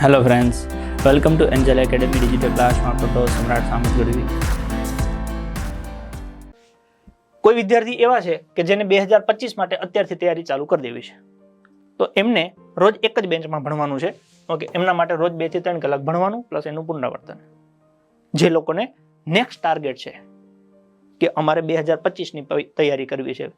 Hello friends welcome to angel academy digital ક્લાસમાં photo સમ્રાટ સામત ગઢવી કોઈ વિદ્યાર્થી એવા છે કે જેને બે હજાર પચીસ માટે અત્યારથી તૈયારી ચાલુ કરી દેવી છે? તો એમને રોજ એક જ બેન્ચમાં ભણવાનું છે. ઓકે, એમના માટે રોજ બેથી ત્રણ કલાક ભણવાનું પ્લસ એનું પુનરાવર્તન. જે લોકોને નેક્સ્ટ ટાર્ગેટ છે કે અમારે બે હજાર પચીસની તૈયારી કરવી છે.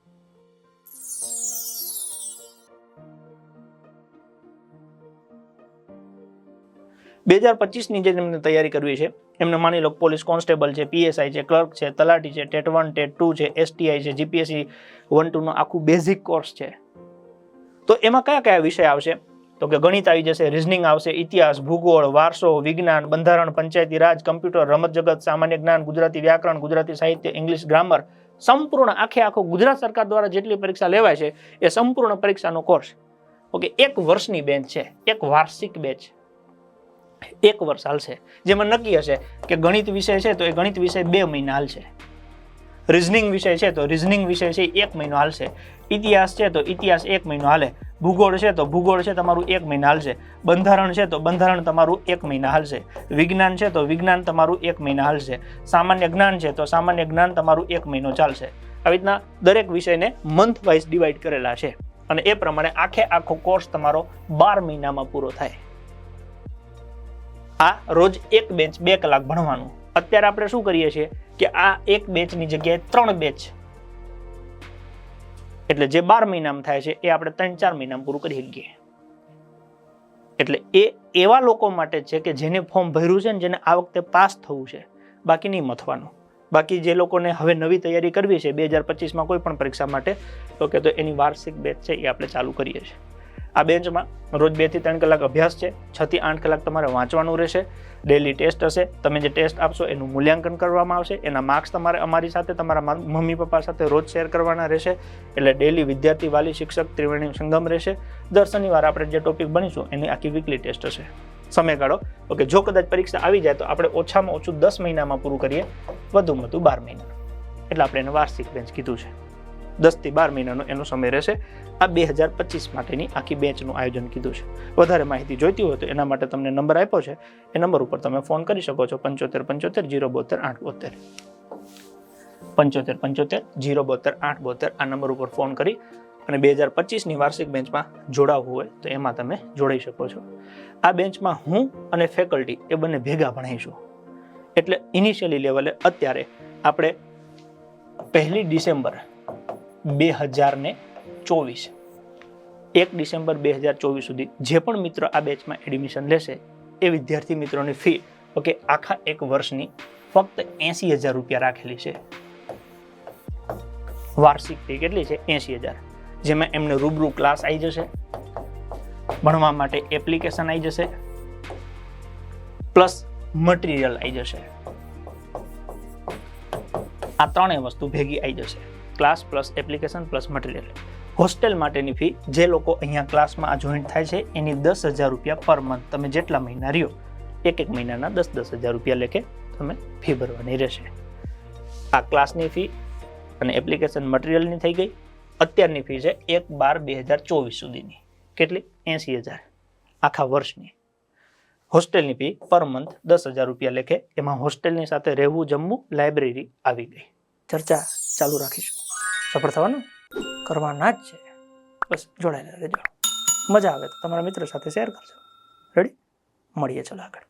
બે હજાર પચીસની જે એમને તૈયારી કરવી છે, એમને માની લો પોલીસ કોન્સ્ટેબલ છે, પીએસઆઈ છે, ક્લર્ક છે, તલાટી છે, ટેટ વન, ટેટ ટુ છે, એસટીઆઈ છે, જીપીએસસી વન ટુનો આખું બેઝિક કોર્સ છે. તો એમાં કયા કયા વિષય આવશે? તો કે ગણિત આવી જશે, રિઝનિંગ આવશે, ઇતિહાસ, ભૂગોળ, વારસો, વિજ્ઞાન, બંધારણ, પંચાયતી રાજ, કમ્પ્યુટર, રમત જગત, સામાન્ય જ્ઞાન, ગુજરાતી વ્યાકરણ, ગુજરાતી સાહિત્ય, ઇંગ્લિશ, ગ્રામર, સંપૂર્ણ આખે આખો ગુજરાત સરકાર દ્વારા જેટલી પરીક્ષા લેવાય છે, એ સંપૂર્ણ પરીક્ષાનો કોર્સ. ઓકે, એક વર્ષની બેન્ચ છે, એક વાર્ષિક બેચ. એક વર્ષ હાલશે. જેમાં નક્કી હશે કે ગણિત વિષય છે તો એ ગણિત વિષય બે મહિના હાલશે. રિઝનિંગ વિષય છે તો રિઝનિંગ વિષય છે એક મહિનો હાલશે. ઇતિહાસ છે તો ઇતિહાસ એક મહિનો હાલે. ભૂગોળ છે તો ભૂગોળ છે તમારું એક મહિના હાલશે. બંધારણ છે તો બંધારણ તમારું એક મહિના હાલશે. વિજ્ઞાન છે તો વિજ્ઞાન તમારું એક મહિના હાલશે. સામાન્ય જ્ઞાન છે તો સામાન્ય જ્ઞાન તમારું એક મહિનો ચાલશે. આવી રીતના દરેક વિષયને મંથ વાઇઝ ડિવાઈડ કરેલા છે. અને એ પ્રમાણે આખે આખો કોર્સ તમારો બાર મહિનામાં પૂરો થાય. આ રોજ એક બેચ બે કલાક ભણવાનું. અત્યારે આપણે શું કરીએ છીએ કે આ એક બેચની જગ્યાએ ત્રણ બેચ. એટલે જે બાર મહિનામાં થાય છે એ આપણે ત્રણ ચાર મહિનામાં પૂરું કરી શકીએ. એટલે એ એવા લોકો માટે છે કે જેને ફોર્મ ભર્યું છે ને જેને આ વખતે પાસ થવું છે. બાકી નહીં મથવાનું. બાકી જે લોકોને હવે નવી તૈયારી કરવી છે, બે હજાર પચીસમાં કોઈ પણ પરીક્ષા માટે, તો કે તો એની વાર્ષિક બેચ છે એ આપણે ચાલુ કરીએ છીએ. આ બેન્ચમાં રોજ બેથી ત્રણ કલાક અભ્યાસ છે, છ થી આઠ કલાક તમારે વાંચવાનું રહેશે ડેલી ટેસ્ટ હશે, તમે જે ટેસ્ટ આપશો એનું મૂલ્યાંકન કરવામાં આવશે, એના માર્ક્સ તમારે અમારી સાથે, તમારા મમ્મી, પપ્પા સાથે રોજ શેર કરવાના રહેશે, એટલે ડેલી વિદ્યાર્થી, વાલી, શિક્ષક, ત્રિવેણી સંગમ રહેશે, દર શનિવાર આપણે જે ટોપિક ભણીશું એની આખી વીકલી ટેસ્ટ હશે. સમયગાળો ઓકે જો કદાચ પરીક્ષા આવી જાય તો આપણે ઓછામાં ઓછું દસ મહિનામાં પૂરું કરીએ, વધુમાં વધુ બાર મહિના. એટલે આપણે એને વાર્ષિક બેન્ચ કીધું છે. દસથી બાર મહિનાનો એનો સમય રહેશે. આ બે હજાર પચીસ માટેની આખી બેચનું આયોજન કીધું છે. વધારે માહિતી જોઈતી હોય તો એના માટે તમને નંબર આપ્યો છે. એ નંબર ઉપર તમે ફોન કરી શકો છો. પંચોતેર પંચોતેર જીરો બોતેર આઠ બોતેર. પંચોતેર પંચોતેર જીરો બોતેર આઠ બોતેર આ નંબર ઉપર ફોન કરી અને બે હજાર પચીસની વાર્ષિક બેન્ચમાં જોડાવવું હોય તો એમાં તમે જોડાઈ શકો છો. આ બેન્ચમાં હું અને ફેકલ્ટી એ બંને ભેગા ભણાઈશું. એટલે ઇનિશિયલી લેવલે અત્યારે આપણે પહેલી ડિસેમ્બર બે હજાર ને ચોવીસ. એક ડિસેમ્બર બે હજાર ચોવીસ સુધી જે પણ મિત્ર આ બેચમાં એડમિશન લેશે, એ વિદ્યાર્થી મિત્રોની ફી, ઓકે, આખા એક વર્ષની ફક્ત એંસી હજાર રૂપિયા રાખેલી છે. વાર્ષિક ફી કેટલી છે? એંસી હજાર. જેમાં એમને રૂબરૂ ક્લાસ આવી જશે, ભણવા માટે એપ્લિકેશન આવી જશે, પ્લસ મટીરિયલ આવી જશે. આ ત્રણેય વસ્તુ ભેગી આવી જશે. Class plus application plus material hostel માટેની ફી જે લોકો અહીંયા ક્લાસમાં આ જોઈન્ટ થાય છે, એની દસ હજાર રૂપિયા પર મંથ તમે જેટલા મહિના રહ્યો, એક એક મહિનાના દસ દસ હજાર રૂપિયા લેખે તમે ફી ભરવાની રહેશે. આ ક્લાસની ફી અને એપ્લિકેશન મટીરિયલની થઈ ગઈ. અત્યારની ફી છે એક બાર બે હજાર ચોવીસ સુધીની. કેટલી? એંસી હજાર. આખા વર્ષની. હોસ્ટેલની ફી પર મંથ દસ હજાર રૂપિયા લેખે, એમાં હોસ્ટેલની સાથે રહેવું, જમવું લાઇબ્રેરી આવી ગઈ. ચર્ચા ચાલુ રાખીશું. સફળ થવાનું કરવાના જ છે. બસ જોડાયેલા રહેજો. મજા આવે તો તમારા મિત્રો સાથે શેર કરજો. રેડી મળીએ ચલો આગળ.